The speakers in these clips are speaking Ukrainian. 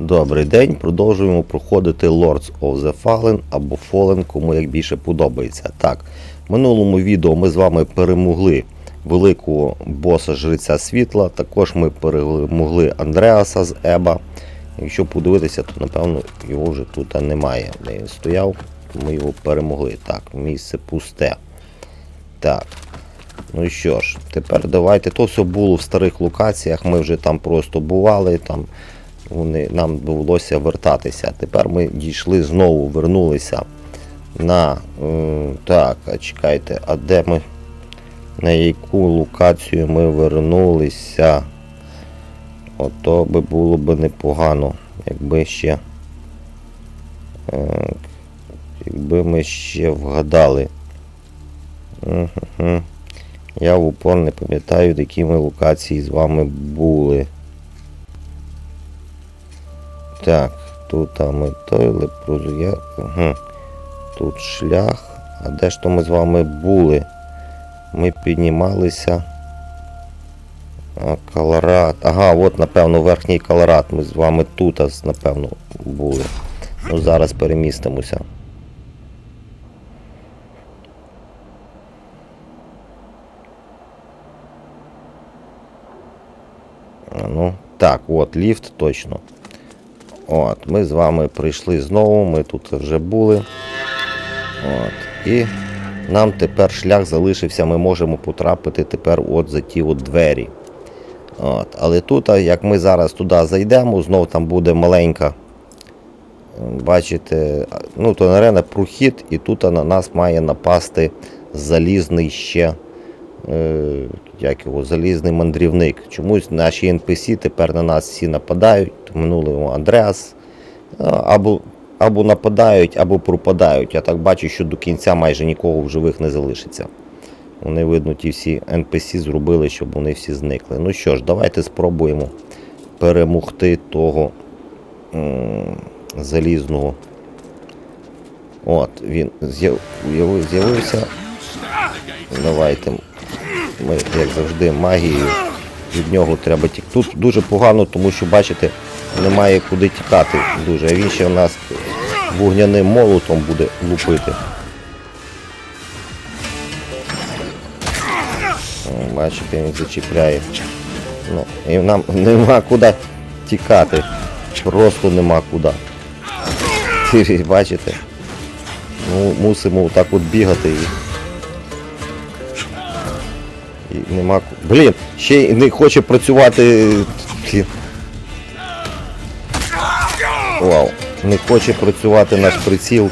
Добрий день, продовжуємо проходити Lords of the Fallen або Fallen, кому як більше подобається. Так, в минулому відео ми з вами перемогли великого боса Жриця Світла, також ми перемогли Андреаса з Еба. Якщо подивитися, то напевно його вже тут немає. Де він стояв, ми його перемогли. Так, місце пусте. Так. Ну що ж, тепер давайте. То все було в старих локаціях, ми вже там просто бували, там вони, нам довелося вертатися. Тепер ми дійшли знову, вернулися на. Е, так, а чекайте, а де ми? На яку локацію ми вернулися? Ото би було б непогано, якби ще. Якби ми ще вгадали. Угу. Я в упор не пам'ятаю, які ми локації з вами були. Так, тут ми той лепрозу я. Угу. Тут шлях. А де ж то ми з вами були? Ми піднімалися. А. Ага, от, напевно, верхній Колорад. Ми з вами тут, напевно, були. Ну, зараз перемістимося. Ну, так, от, ліфт точно. От, ми з вами прийшли знову, ми тут вже були. От, і нам тепер шлях залишився, ми можемо потрапити тепер от за ті от двері. От, але тут, як ми зараз туди зайдемо, знов там буде маленька. Бачите, ну то арена прохід, і тут на нас має напасти залізний ще. Е, як його, залізний мандрівник. Чомусь наші NPC тепер на нас всі нападають. Минулого Андреас. А, Або, або нападають, або пропадають. Я так бачу, що до кінця майже нікого в живих не залишиться. Вони, видно, ті всі NPC зробили, щоб вони всі зникли. Ну що ж, давайте спробуємо перемогти того залізного. От, він з'яв- з'явився. Давайте. Ми, як завжди, магією. Від нього треба тікти. Тут дуже погано, тому що, бачите, немає куди тікати дуже. А він ще в нас вогняним молотом буде лупити. Бачите, він зачіпляє. Ну, і нам нема куди тікати. Просто нема куди. Бачите? Ну, мусимо так от бігати і. І нема. Блін, ще й не хоче працювати. Вау. Не хоче працювати наш приціл.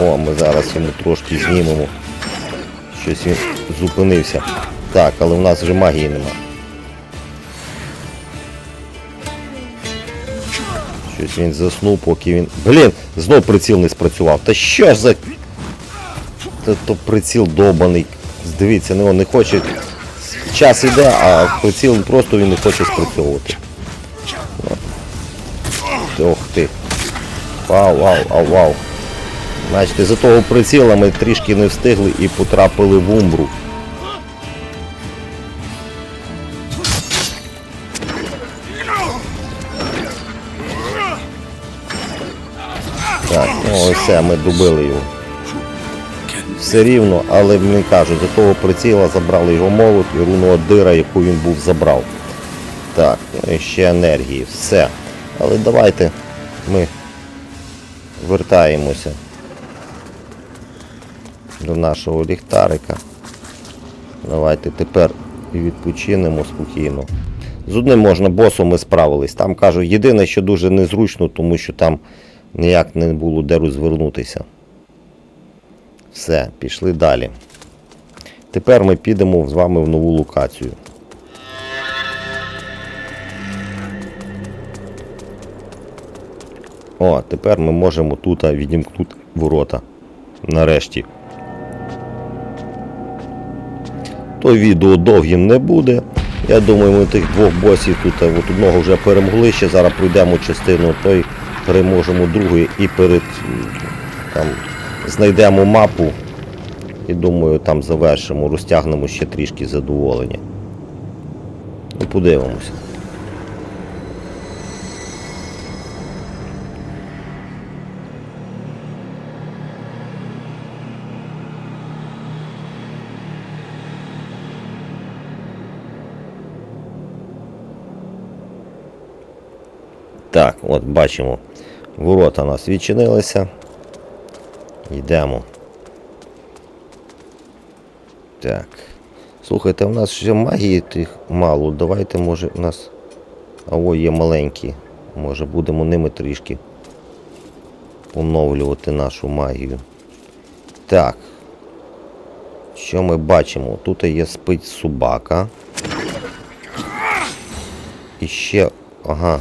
О, ми зараз йому трошки знімемо. Щось він зупинився. Так, але в нас вже магії нема. Щось він заснув, поки він. Блін, знов приціл не спрацював. Та що ж за. Та то приціл довбаний. Дивіться, ну, не хоче. Час іде, а приціл просто він не хоче спрацьовувати. Ну. Ох ти. Вау, вау, вау, вау. Значить, за того приціла ми трішки не встигли і потрапили в умбру. Так, ну все, ми добили його. Все рівно, але не кажу, за того приціла забрали його молот і руну дира, яку він був забрав. Так, ну ще енергії, все. Але давайте ми вертаємося до нашого ліхтарика. Давайте тепер відпочинемо спокійно. З одним можна босом ми справились. Там кажу, єдине, що дуже незручно, тому що там ніяк не було де розвернутися. Все, пішли далі. Тепер ми підемо з вами в нову локацію. О, тепер ми можемо тут відімкнути ворота. Нарешті. То відео довгим не буде. Я думаю, ми тих двох босів тут от одного вже перемогли, ще зараз пройдемо частину, той переможемо другий і перед там знайдемо мапу і думаю там завершимо, розтягнемо ще трішки задоволення. подивимося. Так, от бачимо, ворота у нас відчинилися. Йдемо. Так. Слухайте, у нас ще магії тих мало. Давайте, може, у нас. А о, є маленькі. Може будемо ними трішки оновлювати нашу магію. Так. Що ми бачимо? Тут є спить собака. І ще. Ага.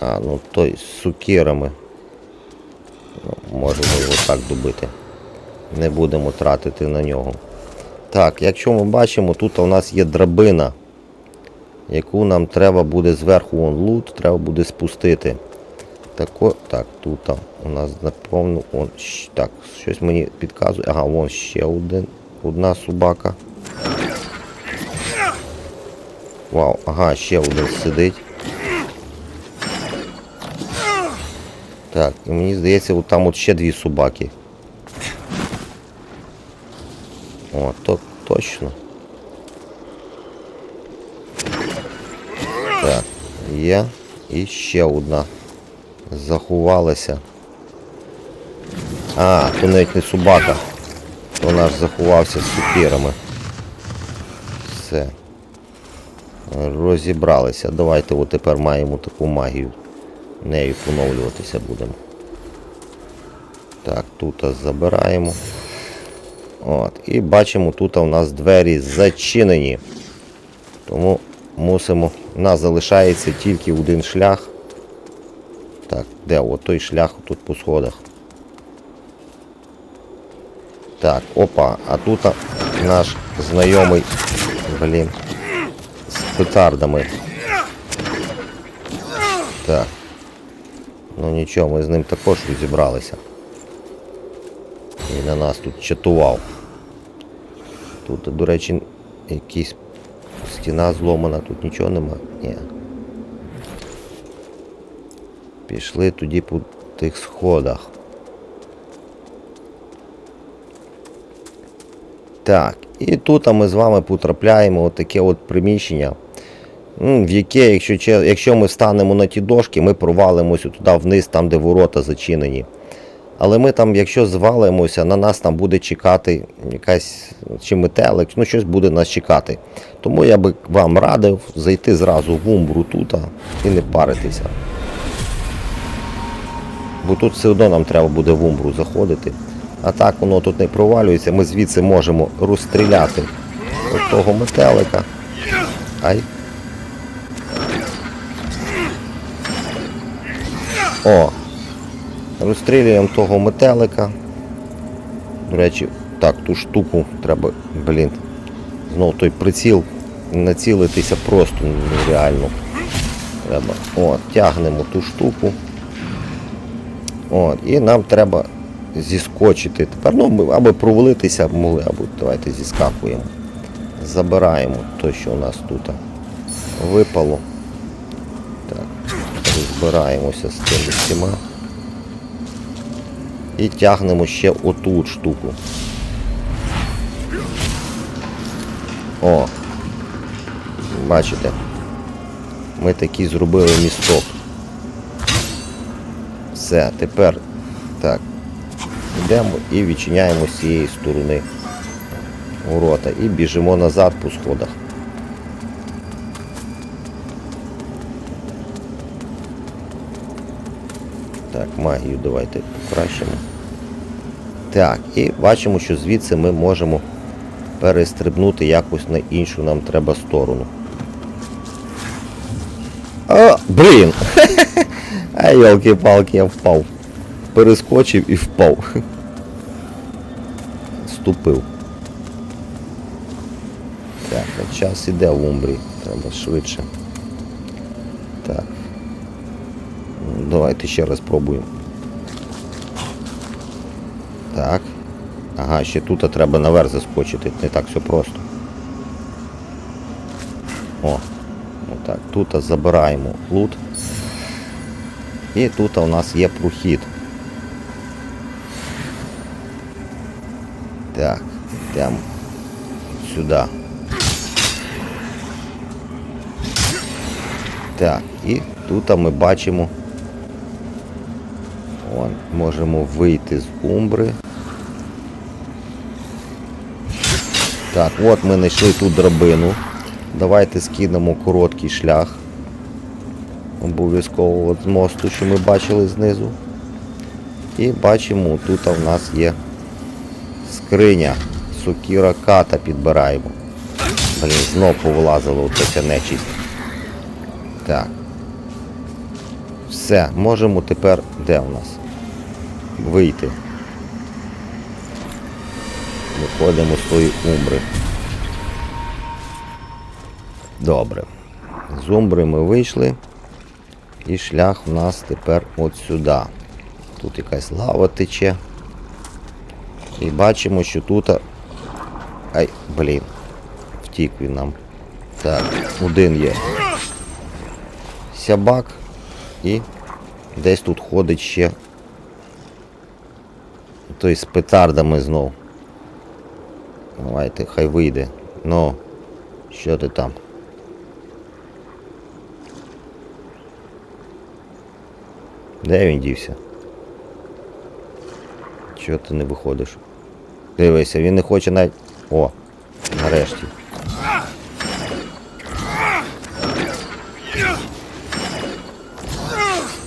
А, ну той з сукірами. Можемо його так добити. Не будемо тратити на нього. Так, якщо ми бачимо, тут у нас є драбина, яку нам треба буде зверху вон лут, треба буде спустити. Тако, так, тут у нас напевно, он, так, щось мені підказує. Ага, вон ще один, одна собака. Вау, ага, ще один сидить. Так, мені здається, от там от ще дві собаки. О, то точно. Так, є. І ще одна. Заховалася. А, то навіть не собака. То наш заховався з сукірами. Все. Розібралися. Давайте от тепер маємо таку магію. Нею поновлюватися будемо. Так, тут забираємо. От. І бачимо, тут у нас двері зачинені. Тому мусимо. У нас залишається тільки один шлях. Так, де от той шлях тут по сходах. Так, опа, а тут наш знайомий, блін, з петардами. Так. Ну нічого, ми з ним також розібралися. І на нас тут чатував. Тут, до речі, якась стіна зломана, тут нічого нема. Ні. Пішли тоді по тих сходах. Так, і тут ми з вами потрапляємо в таке от приміщення, в яке, якщо, якщо ми станемо на ті дошки, ми провалимося туди вниз, там де ворота зачинені. Але ми там, якщо звалимося, на нас там буде чекати якась чи метелик, ну щось буде нас чекати. Тому я би вам радив зайти зразу в умбру тут і не паритися. Бо тут все одно нам треба буде в умбру заходити. А так воно тут не провалюється, ми звідси можемо розстріляти того метелика. Ай. О! Розстрілюємо того метелика. До речі, так, ту штуку треба, блін. Знову той приціл націлитися просто нереально. Треба. От, тягнемо ту штуку. От, і нам треба зіскочити. Тепер, ну, ми провалитися могли, або давайте зіскакуємо. Забираємо те, що у нас тут випало. Розбираємося з тими всіма. І тягнемо ще оту штуку. О! Бачите? Ми такий зробили місток. Все, тепер так. Йдемо і відчиняємо з цієї сторони ворота і біжимо назад по сходах. Так, магію давайте покращимо. Так, і бачимо, що звідси ми можемо перестрибнути якось на іншу нам треба сторону. А, блін! А йолки-палки, я впав. Перескочив і впав. Ступив. Так, а час іде в умбрі. Треба швидше. Так. Давайте ще раз пробуємо. Так. Ага, ще тут треба наверх заскочити. Не так все просто. О, отак. Тут забираємо лут. І тут у нас є прохід. Так, йдемо сюди. Так, і тут ми бачимо. Можемо вийти з умбри. Так, от ми знайшли тут драбину. Давайте скинемо короткий шлях. Обов'язково з мосту, що ми бачили знизу. І бачимо, тут у нас є скриня. Сокіра ката підбираємо. Блін, знов повилазила от ця нечисть. Так. Все, можемо тепер де у нас? Вийти. Виходимо з тої умбри. Добре. З умбри ми вийшли. І шлях у нас тепер от сюди. Тут якась лава тече. І бачимо, що тут. Ай, блін. Втік він нам. Так, один є. Сябак. І десь тут ходить ще. Той з петардами знов. Давайте, хай вийде. Ну, що ти там? Де він дівся? Чого ти не виходиш? Дивися, він не хоче навіть... О, нарешті.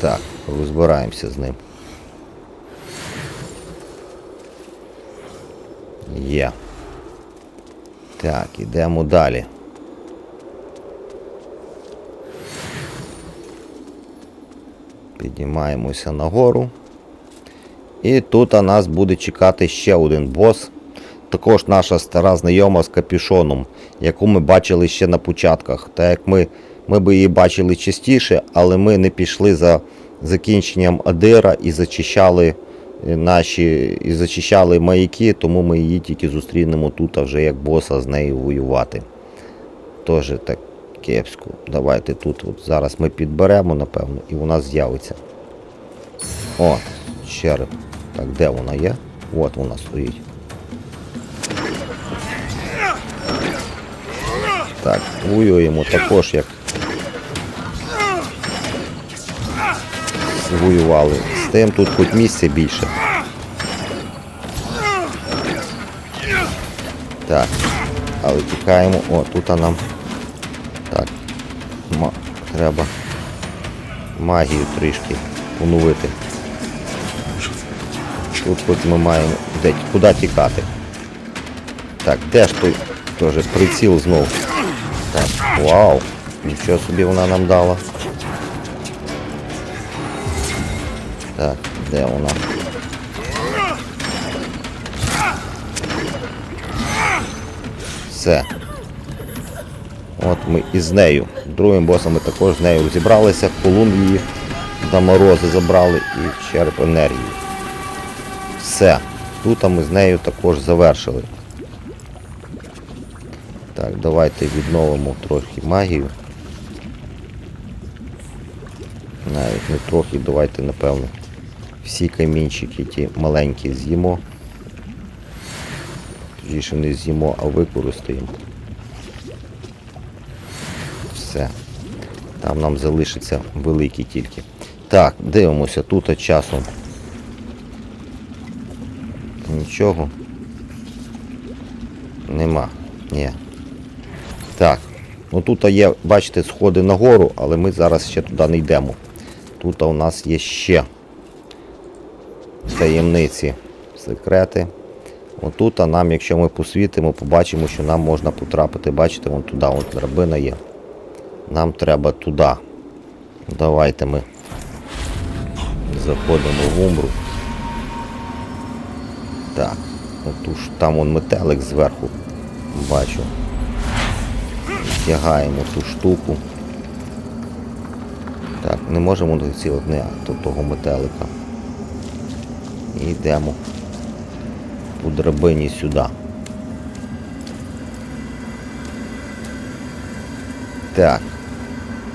Так, розбираємося з ним. Є. Так, ідемо далі. Піднімаємося нагору. І тут нас буде чекати ще один бос. Також наша стара знайома з капюшоном, яку ми бачили ще на початках. Так як ми, ми би її бачили частіше, але ми не пішли за закінченням Адира і зачищали наші і зачищали маяки, тому ми її тільки зустрінемо тут, а вже як боса з нею воювати. Тоже так кепсько. Давайте тут от зараз ми підберемо, напевно, і вона з'явиться. О, череп. Так, де вона є? От вона стоїть. Так, воюємо також як воювали. Тим тут хоч місця більше. Так, але тікаємо. О, тут нам. Так. Ма... Треба магію трішки поновити. Тут хоч ми маємо. Де, куди тікати? Так, де ж той теж приціл знов? Так, вау! Нічого собі вона нам дала. Так, де вона? Все. От ми із нею. Другим босом ми також з нею розібралися, колун її до морози забрали і череп енергії. Все. Тут ми з нею також завершили. Так, давайте відновимо трохи магію. Навіть не трохи, давайте, напевно, всі камінчики ті маленькі з'їмо. Тоді ще не з'їмо, а використаємо. Все. Там нам залишиться великі тільки. Так, дивимося, тут часом. Нічого. Нема. Ні. Так. Ну тут є, бачите, сходи нагору, але ми зараз ще туди не йдемо. Тут у нас є ще таємниці, секрети. Отут а нам, якщо ми посвітимо, побачимо, що нам можна потрапити, бачите, вон туди, вон драбина є. Нам треба туди. Давайте ми заходимо в умбру. Так, отут ж там вон метелик зверху. Бачу. Тягаємо ту штуку. Так, не можемо дойти одне до того метелика. І йдемо по драбині сюди. Так.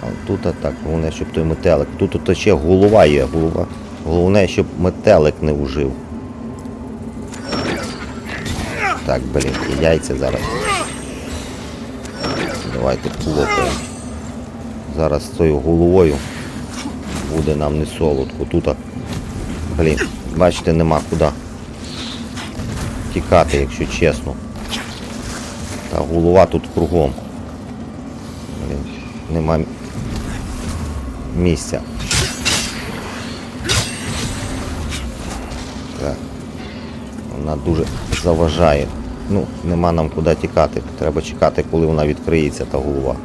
А тут так, головне, щоб той метелик. Тут от ще голова є, голова. Головне, щоб метелик не ужив. Так, блін, яйця зараз. Давайте полопаємо. Зараз з цією головою буде нам не солодко. Тут, блін, бачите, нема куди тікати, якщо чесно. Та голова тут кругом. Нема місця. Так. Вона дуже заважає. Ну, нема нам куди тікати. Треба чекати, коли вона відкриється, та голова.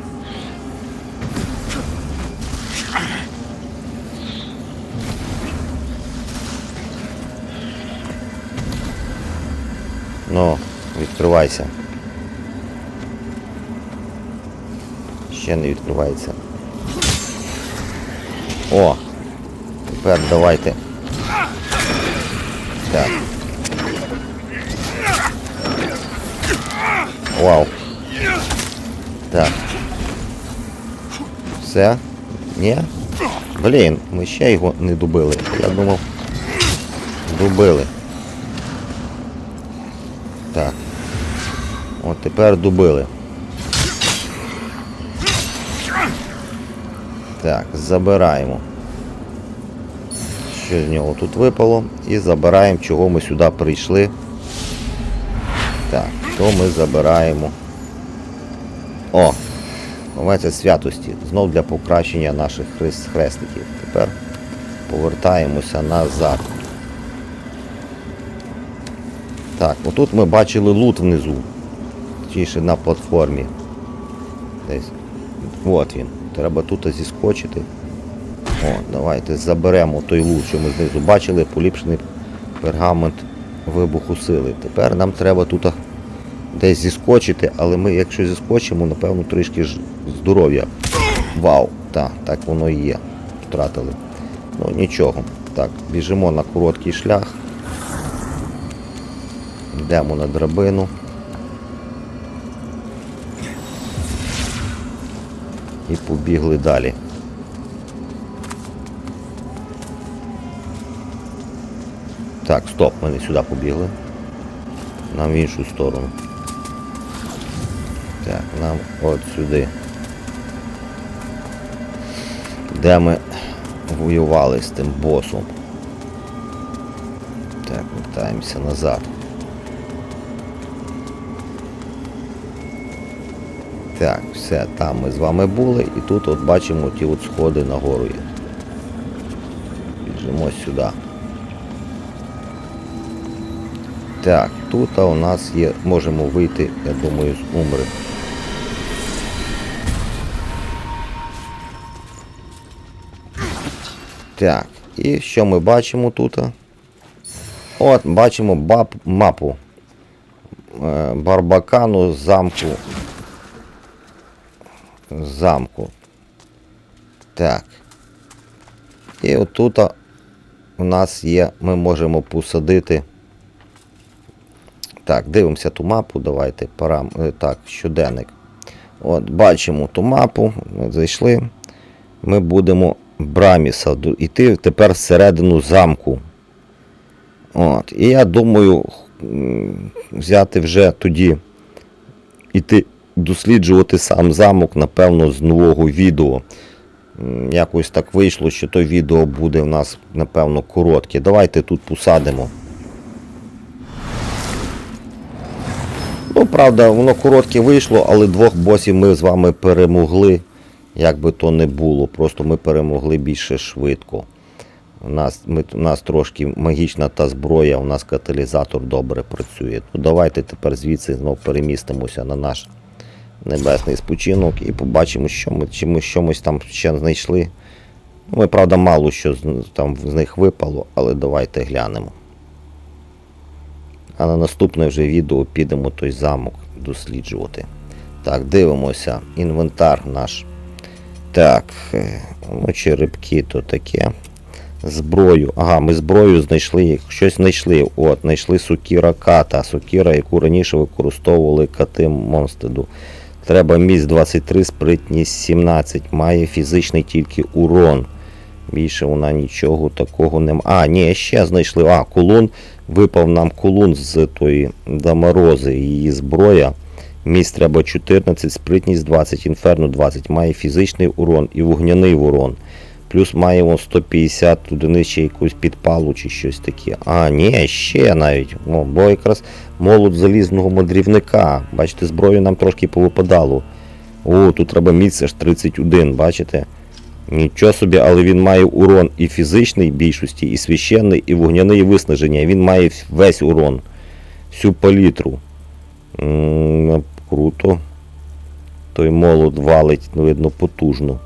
Ну, відкривайся. Ще не відкривається. О! Тепер давайте. Так. Вау. Так. Все? Ні? Блін, ми ще його не добили. Я думав. Добили. Так. От тепер добили. Так, забираємо. Що з нього тут випало. І забираємо, чого ми сюди прийшли. Так, то ми забираємо. О! Овеця святості. Знов для покращення наших хрест хрестиків. Тепер повертаємося назад. Так, отут ми бачили лут внизу. Точніше на платформі. Десь. От він. Треба тут зіскочити. О, давайте заберемо той лут, що ми знизу бачили, поліпшений пергамент вибуху сили. Тепер нам треба тут десь зіскочити, але ми, якщо зіскочимо, напевно, трішки ж здоров'я. Вау! Так, так воно і є. Втратили. Ну нічого. Так, біжимо на короткий шлях. Йдемо на драбину. І побігли далі. Так, стоп, ми не сюди побігли. Нам в іншу сторону. Так, нам от сюди. Де ми воювали з тим босом. Так, вертаємося назад. Так, все, там ми з вами були і тут от бачимо ті от сходи нагору є. Біжимо сюди. Так, тут у нас є, можемо вийти, я думаю, з умри. Так, і що ми бачимо тут? От, бачимо баб, мапу е, Барбакану замку. Замку. Так. І отут у нас є, ми можемо посадити. Так, дивимося ту мапу, давайте парам. е, Так, щоденник. От, бачимо ту мапу, зайшли. Ми будемо Браміса йти тепер всередину замку. От, І я думаю, взяти вже тоді іти досліджувати сам замок, напевно, з нового відео. Якось так вийшло, що то відео буде в нас, напевно, коротке. Давайте тут посадимо. Ну, правда, воно коротке вийшло, але двох босів ми з вами перемогли. Як би то не було, просто ми перемогли більше швидко. У нас, ми, у нас трошки магічна та зброя, у нас каталізатор добре працює. Ну, давайте тепер звідси знов перемістимося на наш небесний спочинок і побачимо, що ми, чи ми щось там ще знайшли. Ми, правда, мало що там з них випало, але давайте глянемо. А на наступне вже відео підемо той замок досліджувати. Так, дивимося. Інвентар наш. Так, е, ну черепки то таке. Зброю. Ага, ми зброю знайшли. Щось знайшли. От, знайшли сокіра ката. Сокіра, яку раніше використовували кати Монстеду. Треба міць 23, спритність 17. Має фізичний тільки урон. Більше вона нічого такого немає. А, ні, ще знайшли. А, кулон. Випав нам кулон з тої Даморози, її зброя. Міць треба 14, спритність 20, інферно 20. Має фізичний урон і вогняний урон. Плюс має он 150 одиниць ще якусь підпалу чи щось таке. А, ні, ще навіть. О, бо якраз молот залізного мандрівника. Бачите, зброю нам трошки повипадало. О, тут треба міць аж 31, бачите? Нічого собі, але він має урон і фізичний більшості, і священний, і вогняний виснаження. Він має весь урон. Всю палітру. М, Круто. Той молот валить, ну, видно, потужно.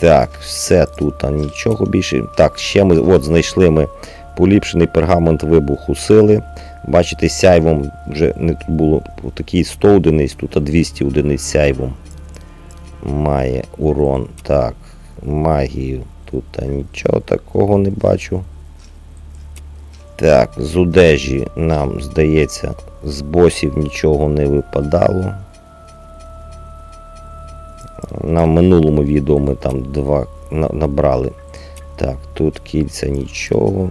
Так, все тут, а нічого більше. Так, ще ми от знайшли ми поліпшений пергамент вибуху сили. Бачите, сяйвом вже не тут було такий 100 одиниць, тут а 200 одиниць сяйвом. Має урон. Так, магію. Тут а нічого такого не бачу. Так, з одежі нам, здається, з босів нічого не випадало. На минулому відео ми там два набрали. Так, тут кільця нічого,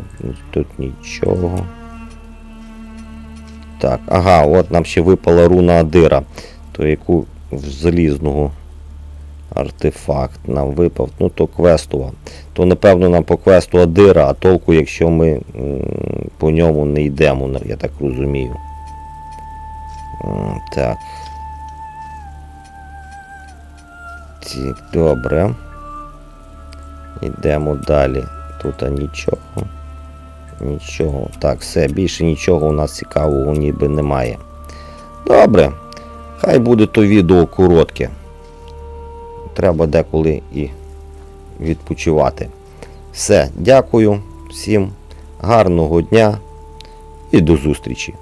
тут нічого. Так, ага, от нам ще випала руна Адира, то яку в залізного артефакт нам випав, ну то квестова. То напевно нам по квесту Адира, а толку, якщо ми по ньому не йдемо, я так розумію. Так. Так, добре. Йдемо далі. Тут нічого. Нічого. Так, все, більше нічого у нас цікавого ніби немає. Добре. Хай буде то відео коротке. Треба деколи і відпочивати. Все, дякую всім. Гарного дня і до зустрічі!